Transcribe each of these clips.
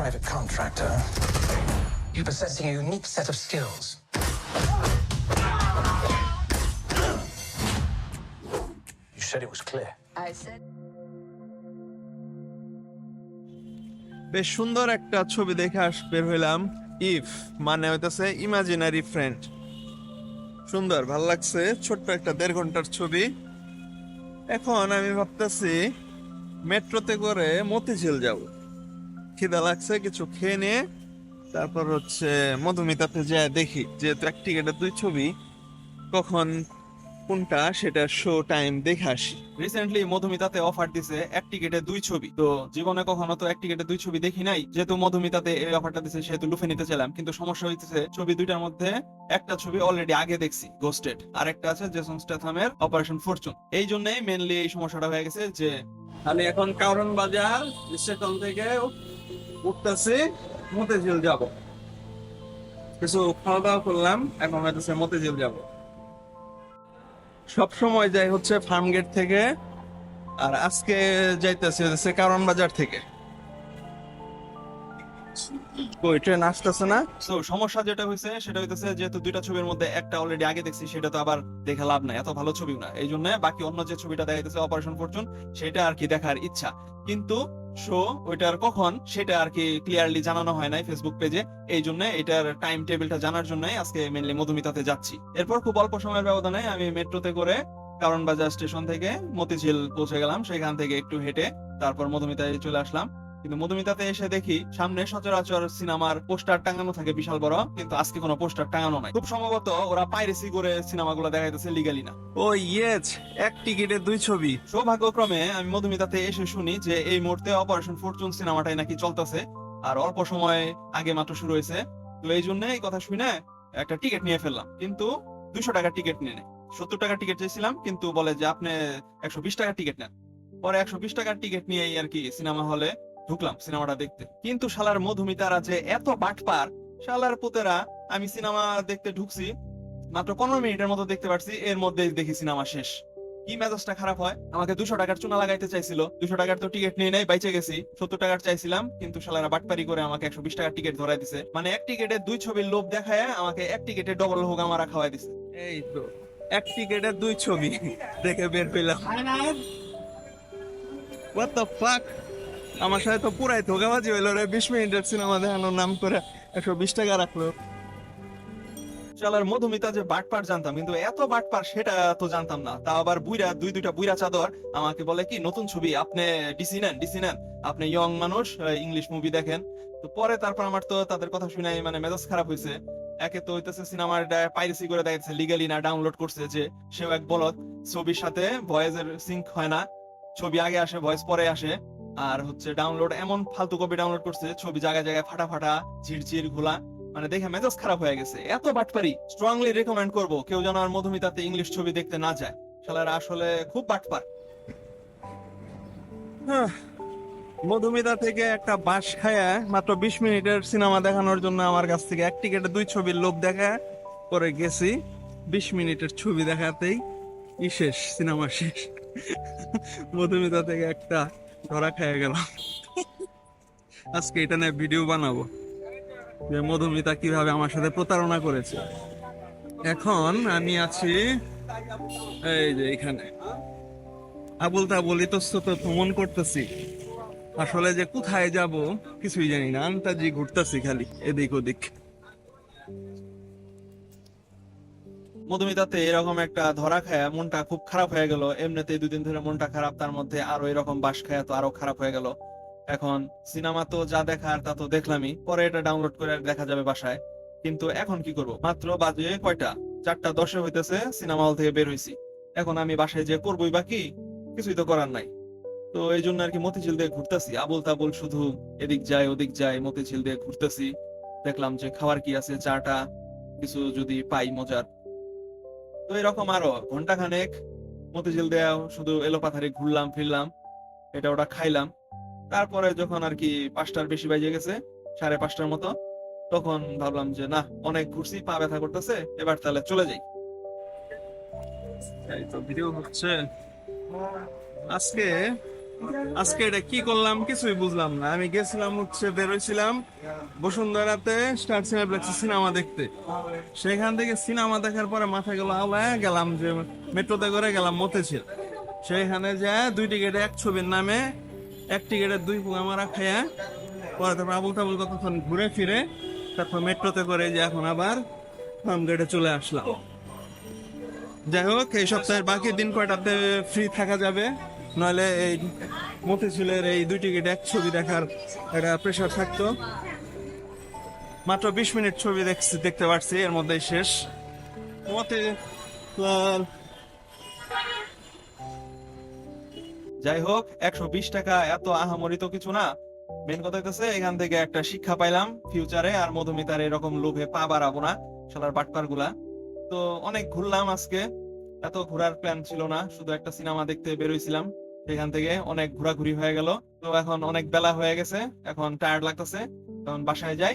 private contractor, you're possessing a unique set of skills. You said it was clear. I said বেশ সুন্দর একটা ছবি দেখে আস বের হইলাম। ইফ মানে হইতাছে ইমাজিনারি ফ্রেন্ড সুন্দর ভালো লাগছে। ছোট্ট একটা দেড় ঘণ্টার ছবি। এখন আমি ভাবতেছি মেট্রোতে করে মতিঝিল যাব। খিদা লাগছে, কিছু খেয়ে নিয়ে তারপর হচ্ছে মধুমিতাতে যায় দেখি, যেহেতু এক টিকেটের দুই ছবি, কখন কোনটা সেটা শো টাইম দেখে আসি। রিসেন্টলি মধুমিতাতে অফার দিছে এক টিকেটে দুই ছবি। তো জীবনে কখনো তো এক টিকেটে দুই ছবি দেখি নাই। যেহেতু মধুমিতাতে এই অফারটা দিছে, সেহেতু লুফে নিতে চাইলাম। কিন্তু সমস্যা হইতেছে, ছবি দুইটার মধ্যে একটা ছবি অলরেডি আগে দেখছি গোস্টেড আর একটা আছে জেসন স্ট্যাথামের অপারেশন ফরচুন এই জন্যই মেনলি এই সমস্যাটা হয়ে গেছে যে, আমি এখন কারণ বাজার থেকে উঠতেছি, মতিঝিল যাব। কিছু খাওয়া দাওয়া করলাম, এখন হইতেছে মতিঝিল যাব। সব সময় যাই হচ্ছে ফার্ম গেট থেকে, আর আজকে যাইতেছি কারণ বাজার থেকে। ট্রেন আসতেছে না? তো সমস্যা যেটা হয়েছে সেটা হইতেছে যেহেতু দুইটা ছবির মধ্যে একটা অলরেডি আগে দেখছি, সেটা তো আবার দেখে লাভ নাই, এত ভালো না। এই জন্য বাকি অন্য যে ছবিটা দেখাইতেছে অপারেশন ফরচুন সেটা আর কি দেখার ইচ্ছা। কিন্তু শো ওইটার কখন, সেটা আর কি ক্লিয়ারলি জানানো হয় নাই ফেসবুক পেজে এই জন্য এটার টাইম টেবিলটা জানার জন্য আজকে মেনলি মধুমিতাতে যাচ্ছি। এরপর খুব অল্প সময়ের ব্যবধানে আমি মেট্রোতে করে কারণ বাজার স্টেশন থেকে মতিঝিল পৌঁছে গেলাম। সেখান থেকে একটু হেঁটে তারপর মধুমিতায় চলে আসলাম। কিন্তু মধুমিতাতে এসে দেখি সামনে সচরাচর সিনেমার পোস্টার টাঙানো থাকে বিশাল বড় কিন্তু আজকে কোনো পোস্টার টাঙানো নাই। খুব সম্ভবত ওরা পাইরেসি করে সিনেমাগুলো দেখাইতেছে লিগালি না। ও ইয়েস এক টিকিটে দুই ছবি। সৌভাগ্যক্রমে আমি মধুমিতাতে এসে শুনি যে এই মুহূর্তে অপারেশন ফরচুন সিনেমাটাই নাকি চলতেছে আর অল্প সময় আগে মাত্র শুরু হয়েছে। তো এই জন্য এই কথা শুনে একটা টিকিট নিয়ে ফেললাম কিন্তু দুশো টাকার টিকিট নিয়ে নেয় সত্তর টাকার টিকিট চেয়েছিলাম কিন্তু বলে যে আপনি একশো বিশ টাকার টিকিট নেন। পরে একশো বিশ টাকার টিকিট নিয়েই আর কি সিনেমা হলে ঢুকলাম সিনেমাটা দেখতে। কিন্তু শালার মধুমিতারা যে এত বাটপার শালার পুতেরা আমি সিনেমা দেখতে ঢুকছি মাত্র পনেরো মিনিটের মতো দেখতে পারছি এর মধ্যে দেখি সিনেমা শেষ। কি মেজাজটা খারাপ হয়? আমাকে দুশো টাকার চুনা লাগাইতে চাইছিল। দুশো টাকার তো টিকিট নিয়ে নেই বাইচে গেছি। সত্তর টাকার চাইছিলাম কিন্তু শালারা বাটপারি করে আমাকে একশো বিশ টাকার টিকিট ধরাই দিছে। মানে এক টিকিটে দুই ছবির লোভ দেখায় আমাকে এক টিকিটে ডবল হোক আমারা খাওয়াই দিছে। এই তো এক টিকেটের দুই ছবি দেখে বের পেলাম What the fuck? আমার সাথে তো পুরাই ধোকাবাজি হইল রে। বিশ মিনিটের সিনেমা দেখানোর নাম করে একশো বিশ টাকা রাখল। মধুমিতা যে বাটপার জানতাম, কিন্তু এত বাটপার সেটা তো জানতাম না। তা আবার বুইরা দুই দুইটা বুইরা চাদর আমাকে বলে কি, নতুন ছবি, আপনি ডিসি নেন ডিসি নেন। আপনি ইয়ং মানুষ ইংলিশ মুভি দেখেন। তো পরে তারপর আমার তো তাদের কথা শুনে মানে মেজাজ খারাপ হয়েছে। একে তো হইতেছে সিনেমার পাইরেসি করে দেখাচ্ছে লিগালি না ডাউনলোড করছে যে সেও এক বলদ। ছবির সাথে ভয়েসের সিঙ্ক হয় না। ছবি আগে আসে ভয়েস পরে আসে। আর হচ্ছে ডাউনলোড এমন ফালতু কপি ডাউনলোড করছে, ছবি জায়গায় জায়গায় ফাটা ফাটা, ঝিরঝির ঘোলা মানে দেখে মেজাজ খারাপ হয়ে গেছে। এত বাটপারি স্ট্রংলি রেকমেন্ড করব, কেউ যেন আর মধুমিতাতে ইংলিশ ছবি দেখতে না যায়। শালারা আসলে খুব বাটপার। মধুমিতা থেকে একটা বাস খায়া মাত্র বিশ মিনিটের সিনেমা দেখানোর জন্য আমার কাছ থেকে এক টিকেটে দুই ছবির লোভ দেখা করে গেছি। বিশ মিনিটের ছবি দেখাতেই ই শেষ, সিনেমা শেষ। মধুমিতা থেকে একটা ধরা খেয়ে গেল আজকে এটা নিয়ে ভিডিও বানাবো, যে মধুমিতা কীভাবে আমার সাথে প্রতারণা করেছে। এখন আমি আছি এই যে এখানে। আবুল তাবুল, ইতস্তত, ভ্রমণ করতেছি। আসলে যে কোথায় যাব কিছুই জানি না, আন্তাজি ঘুরতেছি খালি, এদিক ওদিক। মধুমিতাতে এরকম একটা ধরা খায়া মনটা খুব খারাপ হয়ে গেল। এমনিতে দুদিন ধরে মনটা খারাপ, তার মধ্যে আরও এরকম বাস খায়া তো আরও খারাপ হয়ে গেল। এখন সিনেমা তো যা দেখার তা তো দেখলামই, পরে এটা ডাউনলোড করে দেখা যাবে বাসায়। কিন্তু এখন কি করব? মাত্র বাজে কয়টা? চারটা দশে হইতেছে, সিনেমা হল থেকে বের হইছি। এখন আমি বাসায় যে করবোই বাকি কিছুই তো করার নাই। তো এই জন্য আর কি মতিঝিল দিয়ে ঘুরতেছি। আবুল তাবুল শুধু এদিক যায়, ওদিক যায়, মতিঝিল দিয়ে ঘুরতেছি। দেখলাম যে খাবার কি আছে চাটা কিছু যদি পাই মজার। তো এরকম আরও ঘণ্টা খানেক মতিঝিল দেয়া, শুধু এলোপাথারি ঘুরলাম, ফিরলাম, এটা ওটা খাইলাম। তারপরে যখন আর কি পাঁচটার বেশি বাজে গেছে, সাড়ে পাঁচটার মতো, তখন ভাবলাম যে না, অনেক ঘুরছি, পা ব্যথা করতেছে, এবার তাহলে চলে যাই। তো ভিডিও হচ্ছে। আজকে আজকে এটা কি করলাম? কিছুই বুঝলাম না। আমি গেছিলাম হচ্ছে বেরোইছিলাম বসুন্ধরাতে স্টার সিনেপ্লেক্সে সিনেমা দেখতে। সেখান থেকে সিনেমা দেখার পরে মাথা গেল আলায় গেলাম যে মেট্রোতে করে গেলাম মতেছিল সেইখানে যা দুই টিকেটে এক ছবির নামে, এক টিকেটের দুই পুঙ্গা মারা খায়া পরে তারপর আবুল তাবুল কতক্ষণ ঘুরে ফিরে, তারপর মেট্রোতে করে যে এখন আবার ফার্ম গেটে চলে আসলাম। যাই হোক, এই সপ্তাহের বাকি দিন কয়টাতে ফ্রি থাকা যাবে? নইলে এই মতিঝিলের এই দুই টিকিট, এক ছবি দেখার একটা প্রেশার থাকতো। মাত্র বিশ মিনিট ছবি দেখছি, দেখতে পারছি, এর মধ্যেই শেষ। মতে যাই হোক, একশো বিশ টাকা, এত আহামরি তো কিছু না। মেন কথা হইতেছে, এখান থেকে একটা শিক্ষা পাইলাম ফিউচারে আর মধুমিতার এরকম লোভে পা বাড়াবো না, শালার বাটপারগুলা তো অনেক ঘুরলাম আজকে। এত ঘোরার প্ল্যান ছিল না, শুধু একটা সিনেমা দেখতে বেরোইছিলাম সেখান থেকে অনেক ঘোরাঘুরি হয়ে গেল। তো এখন অনেক বেলা হয়ে গেছে, এখন টায়ার্ড লাগতেছে এখন বাসায় যাই।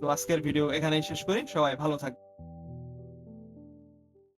তো আজকের ভিডিও এখানেই শেষ করি, সবাই ভালো থাকবে